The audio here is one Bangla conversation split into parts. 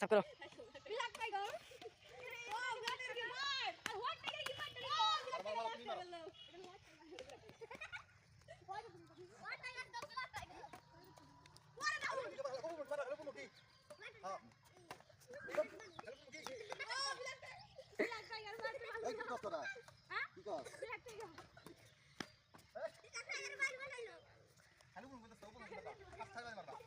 সাফ করো কি টাকা কি white টাকা? ও,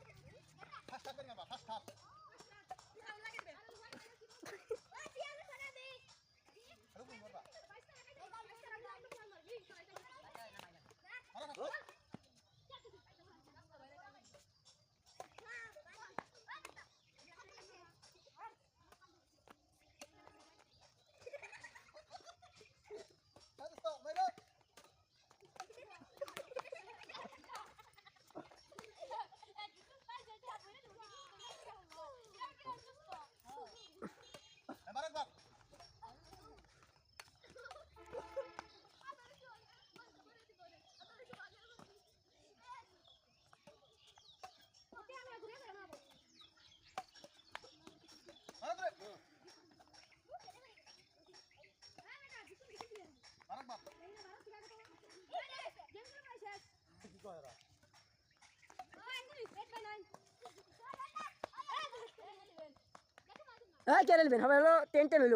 black টাকা lost করল। ও, black টাকা- black টাকা, white টাকা। হ্যাঁ? Black টাকা। হ্যাঁ কে নেবেন হবে হলো টেন টেন হইল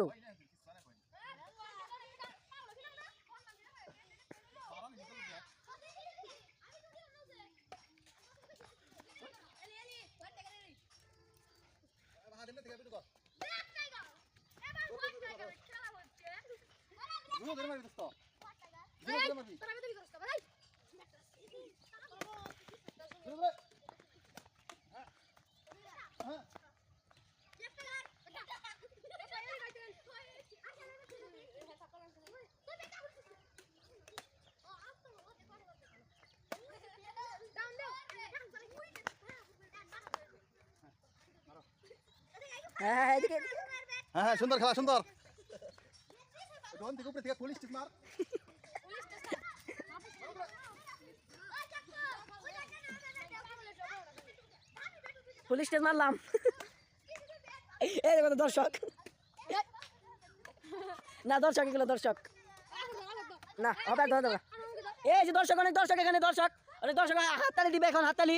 হ্যাঁ হ্যাঁ এদিকে। হ্যাঁ হ্যাঁ সুন্দর খেলা সুন্দর। ডন থেকে উপরে থেকে পুলিশ টিপ মার। পুলিশ স্টেজ মারলাম। এই দেখো দর্শক। না দর্শক এগুলো দর্শক। না হবে ধরে দেবে এই যে দর্শক অনেক দর্শক এখানে দর্শক। অনেক দর্শক হাততালি দিবে এখন হাততালি।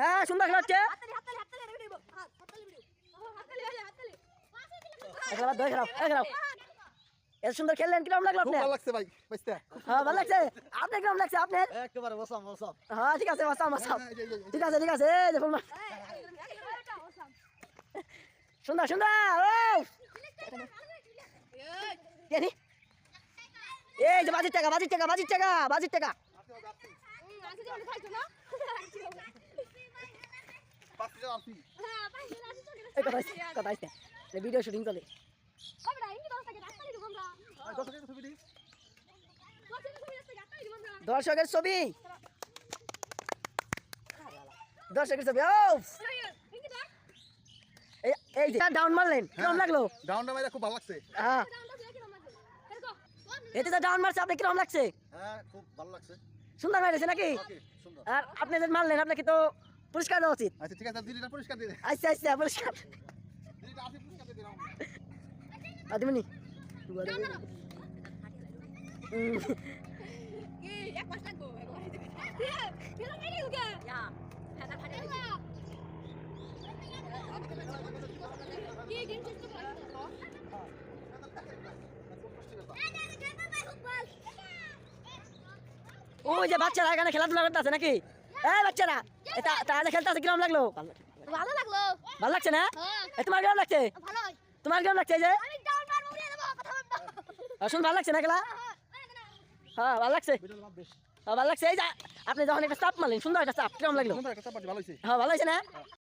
হ্যাঁ সুন্দর খেলা হচ্ছে। খেলা এই এত সুন্দর খেললেন কীরকম লাগল খুব আপনার? ভালো লাগছে ভাই বুঝতে। হ্যাঁ ভালো লাগছে? আপনার কীরকম লাগছে আপনার একেবারে বসাম বসাম হ্যাঁ ঠিক আছে বাসাম বাসাম ঠিক আছে ঠিক আছে এই যে সুন্দর সুন্দর ও জানি এই যে বাজির টাকা বাজির টাকা বাজির টাকা বাজির টাকা। কথা কথা ভিডিও শুটিং চলে ভাই, দশ টাকা ছবি দিই দর্শকের ছবি দর্শকের ছবি। ও! এই এই যে ডাউন মারলেন কেমন লাগল? ডাউনটা মাইরা খুব ভালো লাগছে। হ্যাঁ। এতে তো ডাউন মারছে আপনি কীরকম লাগছে? হ্যাঁ খুব ভালো লাগছে। সুন্দর মেরেছে নাকি? আর আপনি যে মারলেন আপনাকে তো পুরস্কার দেওয়া উচিত। আচ্ছা ঠিক আছে দিদিটা পরিষ্কার দিয়ে দে। আচ্ছা আচ্ছা পুরস্কার। দিদিটা দিয়ে দিলাম আদিমনি ওই যে বাচ্চারা এখানে খেলাধুলা করতে আছে নাকি? এই বাচ্চারা এটা তাহলে খেলতে আছে কিরম লাগল? ভালো লাগল ভালো লাগছে না? হ্যাঁ তোমার কেমন লাগছে? তোমার কেমন লাগছে যে? শুন ভালো লাগছে না খেলা? হ্যাঁ ভালো লাগছে। হ্যাঁ ভালো লাগছে। এই যে আপনি যখন একটা চাপ মারলেন সুন্দর একটা চাপ কেমন লাগল? হ্যাঁ ভালো হয়েছে না?